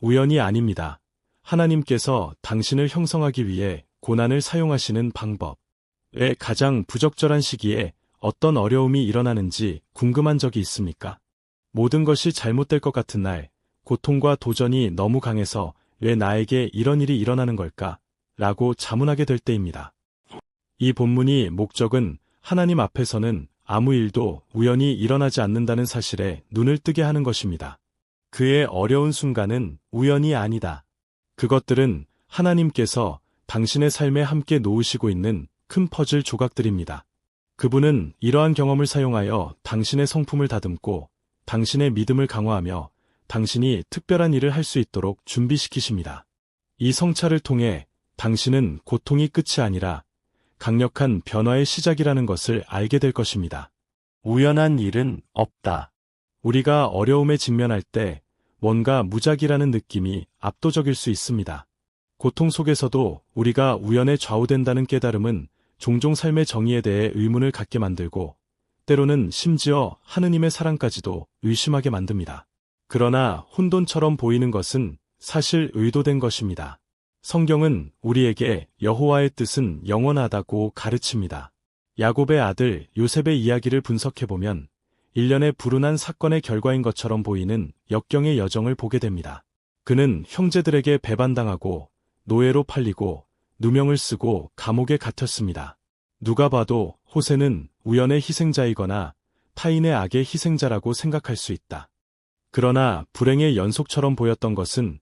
우연이 아닙니다. 하나님께서 당신을 형성하기 위해 고난을 사용하시는 방법에 가장 부적절한 시기에 어떤 어려움이 일어나는지 궁금한 적이 있습니까? 모든 것이 잘못될 것 같은 날, 고통과 도전이 너무 강해서 왜 나에게 이런 일이 일어나는 걸까? 라고 자문하게 될 때입니다. 이 본문이 목적은 하나님 앞에서는 아무 일도 우연히 일어나지 않는다는 사실에 눈을 뜨게 하는 것입니다. 그의 어려운 순간은 우연이 아니다. 그것들은 하나님께서 당신의 삶에 함께 놓으시고 있는 큰 퍼즐 조각들입니다. 그분은 이러한 경험을 사용하여 당신의 성품을 다듬고 당신의 믿음을 강화하며 당신이 특별한 일을 할 수 있도록 준비시키십니다. 이 성찰을 통해 당신은 고통이 끝이 아니라 강력한 변화의 시작이라는 것을 알게 될 것입니다. 우연한 일은 없다. 우리가 어려움에 직면할 때 뭔가 무작이라는 느낌이 압도적일 수 있습니다. 고통 속에서도 우리가 우연에 좌우된다는 깨달음은 종종 삶의 정의에 대해 의문을 갖게 만들고 때로는 심지어 하느님의 사랑까지도 의심하게 만듭니다. 그러나 혼돈처럼 보이는 것은 사실 의도된 것입니다. 성경은 우리에게 여호와의 뜻은 영원하다고 가르칩니다. 야곱의 아들 요셉의 이야기를 분석해보면 일련의 불운한 사건의 결과인 것처럼 보이는 역경의 여정을 보게 됩니다. 그는 형제들에게 배반당하고 노예로 팔리고 누명을 쓰고 감옥에 갇혔습니다. 누가 봐도 호세는 우연의 희생자이거나 타인의 악의 희생자라고 생각할 수 있다. 그러나 불행의 연속처럼 보였던 것은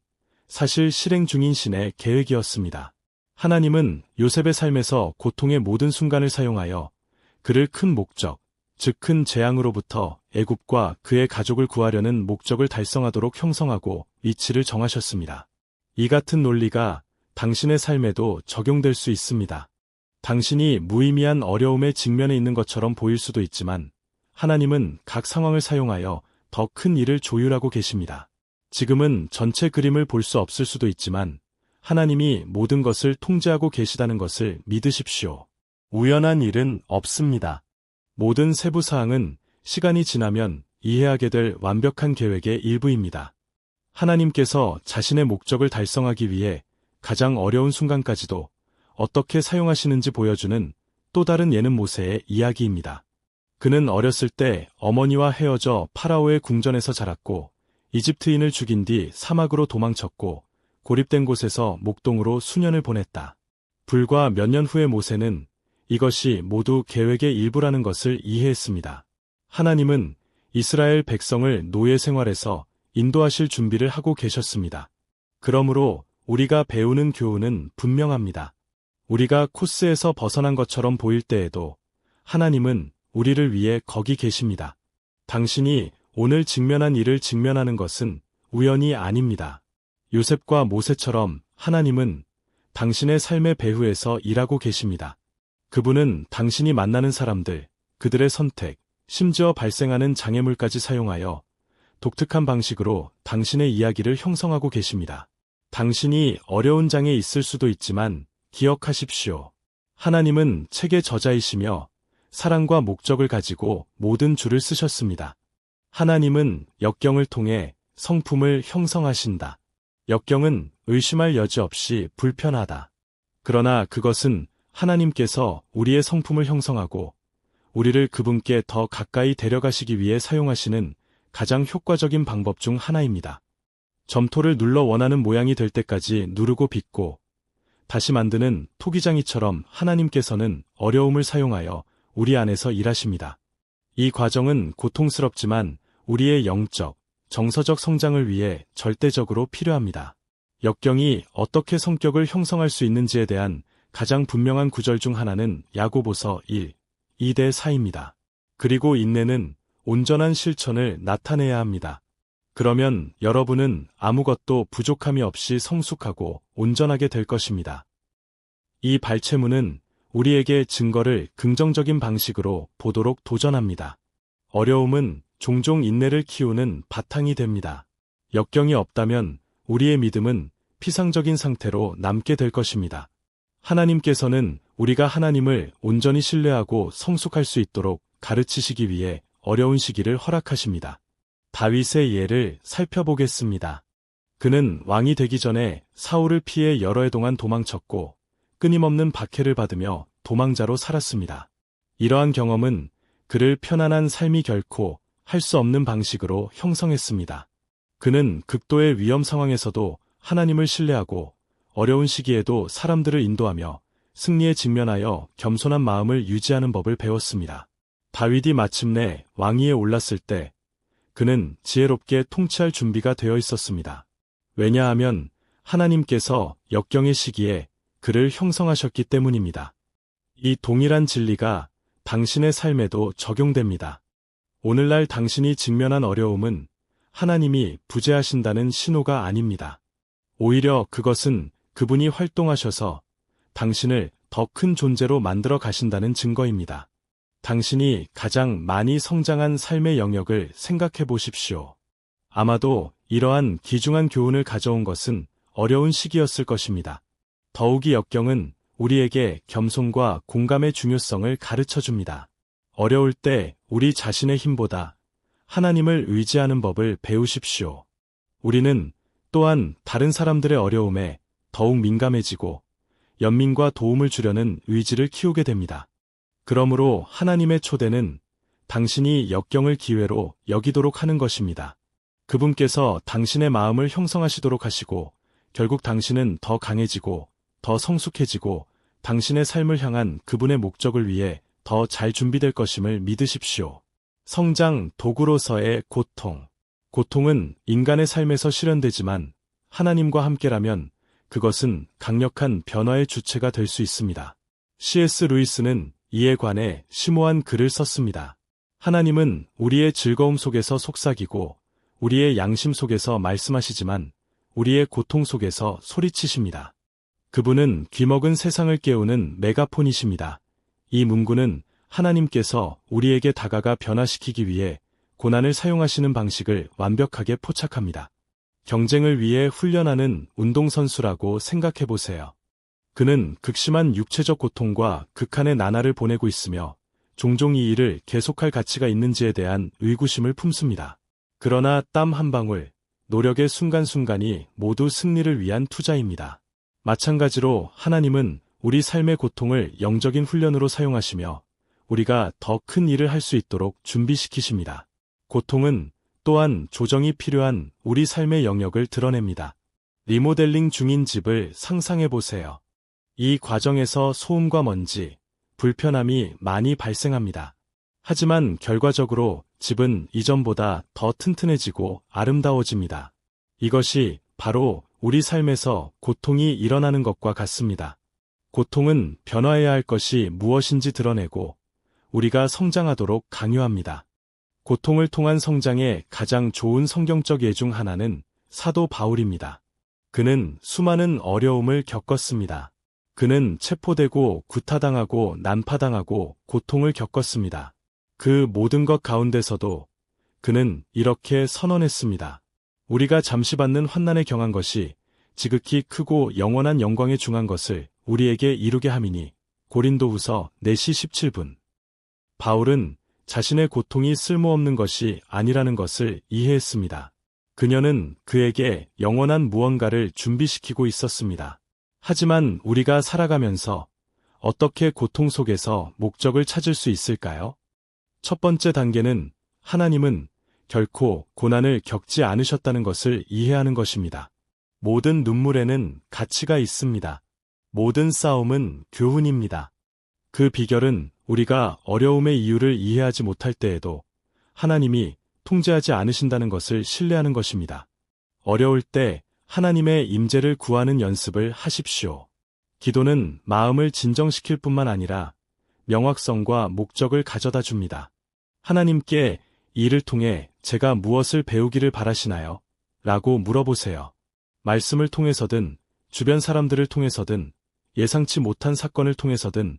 사실 실행 중인 신의 계획이었습니다. 하나님은 요셉의 삶에서 고통의 모든 순간을 사용하여 그를 큰 목적, 즉 큰 재앙으로부터 애굽과 그의 가족을 구하려는 목적을 달성하도록 형성하고 위치를 정하셨습니다. 이 같은 논리가 당신의 삶에도 적용될 수 있습니다. 당신이 무의미한 어려움에 직면해 있는 것처럼 보일 수도 있지만 하나님은 각 상황을 사용하여 더 큰 일을 조율하고 계십니다. 지금은 전체 그림을 볼 수 없을 수도 있지만 하나님이 모든 것을 통제하고 계시다는 것을 믿으십시오. 우연한 일은 없습니다. 모든 세부 사항은 시간이 지나면 이해하게 될 완벽한 계획의 일부입니다. 하나님께서 자신의 목적을 달성하기 위해 가장 어려운 순간까지도 어떻게 사용하시는지 보여주는 또 다른 예는 모세의 이야기입니다. 그는 어렸을 때 어머니와 헤어져 파라오의 궁전에서 자랐고 이집트인을 죽인 뒤 사막으로 도망쳤고 고립된 곳에서 목동으로 수년을 보냈다. 불과 몇 년 후에 모세는 이것이 모두 계획의 일부라는 것을 이해했습니다. 하나님은 이스라엘 백성을 노예 생활에서 인도하실 준비를 하고 계셨습니다. 그러므로 우리가 배우는 교훈은 분명합니다. 우리가 코스에서 벗어난 것처럼 보일 때에도 하나님은 우리를 위해 거기 계십니다. 당신이 오늘 직면한 일을 직면하는 것은 우연이 아닙니다. 요셉과 모세처럼 하나님은 당신의 삶의 배후에서 일하고 계십니다. 그분은 당신이 만나는 사람들, 그들의 선택, 심지어 발생하는 장애물까지 사용하여 독특한 방식으로 당신의 이야기를 형성하고 계십니다. 당신이 어려운 장에 있을 수도 있지만 기억하십시오. 하나님은 책의 저자이시며 사랑과 목적을 가지고 모든 줄을 쓰셨습니다. 하나님은 역경을 통해 성품을 형성하신다. 역경은 의심할 여지 없이 불편하다. 그러나 그것은 하나님께서 우리의 성품을 형성하고 우리를 그분께 더 가까이 데려가시기 위해 사용하시는 가장 효과적인 방법 중 하나입니다. 점토를 눌러 원하는 모양이 될 때까지 누르고 빚고 다시 만드는 토기장이처럼 하나님께서는 어려움을 사용하여 우리 안에서 일하십니다. 이 과정은 고통스럽지만 우리의 영적, 정서적 성장을 위해 절대적으로 필요합니다. 역경이 어떻게 성격을 형성할 수 있는지에 대한 가장 분명한 구절 중 하나는 야고보서 1, 2대 4입니다. 그리고 인내는 온전한 실천을 나타내야 합니다. 그러면 여러분은 아무것도 부족함이 없이 성숙하고 온전하게 될 것입니다. 이 발췌문은 우리에게 증거를 긍정적인 방식으로 보도록 도전합니다. 어려움은 종종 인내를 키우는 바탕이 됩니다. 역경이 없다면 우리의 믿음은 피상적인 상태로 남게 될 것입니다. 하나님께서는 우리가 하나님을 온전히 신뢰하고 성숙할 수 있도록 가르치시기 위해 어려운 시기를 허락하십니다. 다윗의 예를 살펴보겠습니다. 그는 왕이 되기 전에 사울을 피해 여러 해 동안 도망쳤고 끊임없는 박해를 받으며 도망자로 살았습니다. 이러한 경험은 그를 편안한 삶이 결코 할 수 없는 방식으로 형성했습니다. 그는 극도의 위험 상황에서도 하나님을 신뢰하고 어려운 시기에도 사람들을 인도하며 승리에 직면하여 겸손한 마음을 유지하는 법을 배웠습니다. 다윗이 마침내 왕위에 올랐을 때 그는 지혜롭게 통치할 준비가 되어 있었습니다. 왜냐하면 하나님께서 역경의 시기에 그를 형성하셨기 때문입니다. 이 동일한 진리가 당신의 삶에도 적용됩니다. 오늘날 당신이 직면한 어려움은 하나님이 부재하신다는 신호가 아닙니다. 오히려 그것은 그분이 활동하셔서 당신을 더 큰 존재로 만들어 가신다는 증거입니다. 당신이 가장 많이 성장한 삶의 영역을 생각해 보십시오. 아마도 이러한 귀중한 교훈을 가져온 것은 어려운 시기였을 것입니다. 더욱이 역경은 우리에게 겸손과 공감의 중요성을 가르쳐 줍니다. 어려울 때 우리 자신의 힘보다 하나님을 의지하는 법을 배우십시오. 우리는 또한 다른 사람들의 어려움에 더욱 민감해지고 연민과 도움을 주려는 의지를 키우게 됩니다. 그러므로 하나님의 초대는 당신이 역경을 기회로 여기도록 하는 것입니다. 그분께서 당신의 마음을 형성하시도록 하시고 결국 당신은 더 강해지고 더 성숙해지고 당신의 삶을 향한 그분의 목적을 위해 더 잘 준비될 것임을 믿으십시오. 성장 도구로서의 고통. 고통은 인간의 삶에서 실현되지만 하나님과 함께라면 그것은 강력한 변화의 주체가 될 수 있습니다. C.S. 루이스는 이에 관해 심오한 글을 썼습니다. 하나님은 우리의 즐거움 속에서 속삭이고 우리의 양심 속에서 말씀하시지만 우리의 고통 속에서 소리치십니다. 그분은 귀먹은 세상을 깨우는 메가폰이십니다. 이 문구는 하나님께서 우리에게 다가가 변화시키기 위해 고난을 사용하시는 방식을 완벽하게 포착합니다. 경쟁을 위해 훈련하는 운동선수라고 생각해 보세요. 그는 극심한 육체적 고통과 극한의 나날을 보내고 있으며 종종 이 일을 계속할 가치가 있는지에 대한 의구심을 품습니다. 그러나 땀 한 방울, 노력의 순간순간이 모두 승리를 위한 투자입니다. 마찬가지로 하나님은 우리 삶의 고통을 영적인 훈련으로 사용하시며 우리가 더 큰 일을 할 수 있도록 준비시키십니다. 고통은 또한 조정이 필요한 우리 삶의 영역을 드러냅니다. 리모델링 중인 집을 상상해 보세요. 이 과정에서 소음과 먼지, 불편함이 많이 발생합니다. 하지만 결과적으로 집은 이전보다 더 튼튼해지고 아름다워집니다. 이것이 바로 우리 삶에서 고통이 일어나는 것과 같습니다. 고통은 변화해야 할 것이 무엇인지 드러내고 우리가 성장하도록 강요합니다. 고통을 통한 성장의 가장 좋은 성경적 예 중 하나는 사도 바울입니다. 그는 수많은 어려움을 겪었습니다. 그는 체포되고 구타당하고 난파당하고 고통을 겪었습니다. 그 모든 것 가운데서도 그는 이렇게 선언했습니다. 우리가 잠시 받는 환난에 경한 것이 지극히 크고 영원한 영광에 중한 것을 우리에게 이루게 함이니 고린도후서 4시 17분 바울은 자신의 고통이 쓸모없는 것이 아니라는 것을 이해했습니다. 그녀는 그에게 영원한 무언가를 준비시키고 있었습니다. 하지만 우리가 살아가면서 어떻게 고통 속에서 목적을 찾을 수 있을까요? 첫 번째 단계는 하나님은 결코 고난을 겪지 않으셨다는 것을 이해하는 것입니다. 모든 눈물에는 가치가 있습니다. 모든 싸움은 교훈입니다. 그 비결은 우리가 어려움의 이유를 이해하지 못할 때에도 하나님이 통제하지 않으신다는 것을 신뢰하는 것입니다. 어려울 때 하나님의 임재를 구하는 연습을 하십시오. 기도는 마음을 진정시킬 뿐만 아니라 명확성과 목적을 가져다 줍니다. 하나님께 이를 통해 제가 무엇을 배우기를 바라시나요? 라고 물어보세요. 말씀을 통해서든 주변 사람들을 통해서든 예상치 못한 사건을 통해서든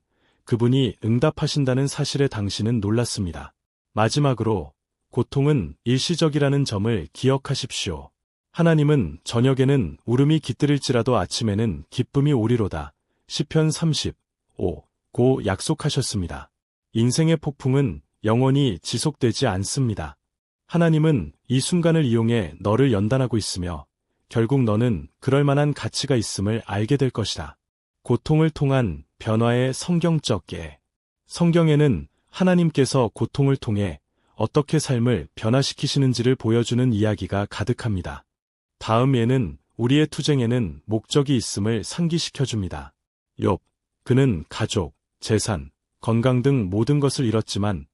그분이 응답하신다는 사실에 당신은 놀랐습니다. 마지막으로 고통은 일시적이라는 점을 기억하십시오. 하나님은 저녁에는 울음이 깃들일지라도 아침에는 기쁨이 오리로다. 시편 35. 고 약속하셨습니다. 인생의 폭풍은 영원히 지속되지 않습니다. 하나님은 이 순간을 이용해 너를 연단하고 있으며 결국 너는 그럴 만한 가치가 있음을 알게 될 것이다. 고통을 통한 변화의 성경적 예. 성경에는 하나님께서 고통을 통해 어떻게 삶을 변화시키시는지를 보여주는 이야기가 가득합니다. 다음 예는 우리의 투쟁에는 목적이 있음을 상기시켜줍니다. 욥, 그는 가족, 재산, 건강 등 모든 것을 잃었지만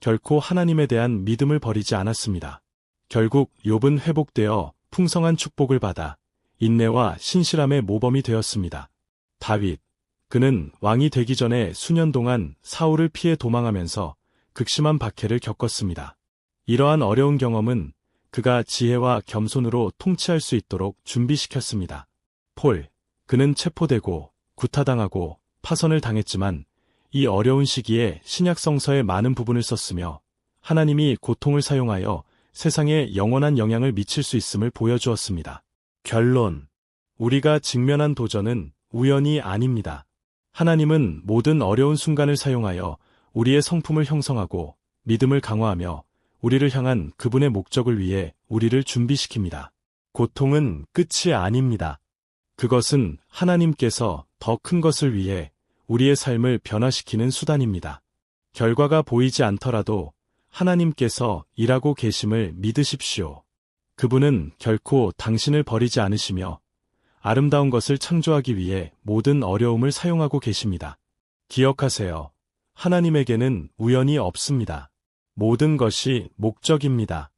결코 하나님에 대한 믿음을 버리지 않았습니다. 결국 욥은 회복되어 풍성한 축복을 받아 인내와 신실함의 모범이 되었습니다. 다윗, 그는 왕이 되기 전에 수년 동안 사울을 피해 도망하면서 극심한 박해를 겪었습니다. 이러한 어려운 경험은 그가 지혜와 겸손으로 통치할 수 있도록 준비시켰습니다. 폴, 그는 체포되고 구타당하고 파선을 당했지만 이 어려운 시기에 신약 성서의 많은 부분을 썼으며 하나님이 고통을 사용하여 세상에 영원한 영향을 미칠 수 있음을 보여주었습니다. 결론. 우리가 직면한 도전은 우연이 아닙니다. 하나님은 모든 어려운 순간을 사용하여 우리의 성품을 형성하고 믿음을 강화하며 우리를 향한 그분의 목적을 위해 우리를 준비시킵니다. 고통은 끝이 아닙니다. 그것은 하나님께서 더 큰 것을 위해 우리의 삶을 변화시키는 수단입니다. 결과가 보이지 않더라도 하나님께서 일하고 계심을 믿으십시오. 그분은 결코 당신을 버리지 않으시며 아름다운 것을 창조하기 위해 모든 어려움을 사용하고 계십니다. 기억하세요. 하나님에게는 우연이 없습니다. 모든 것이 목적입니다.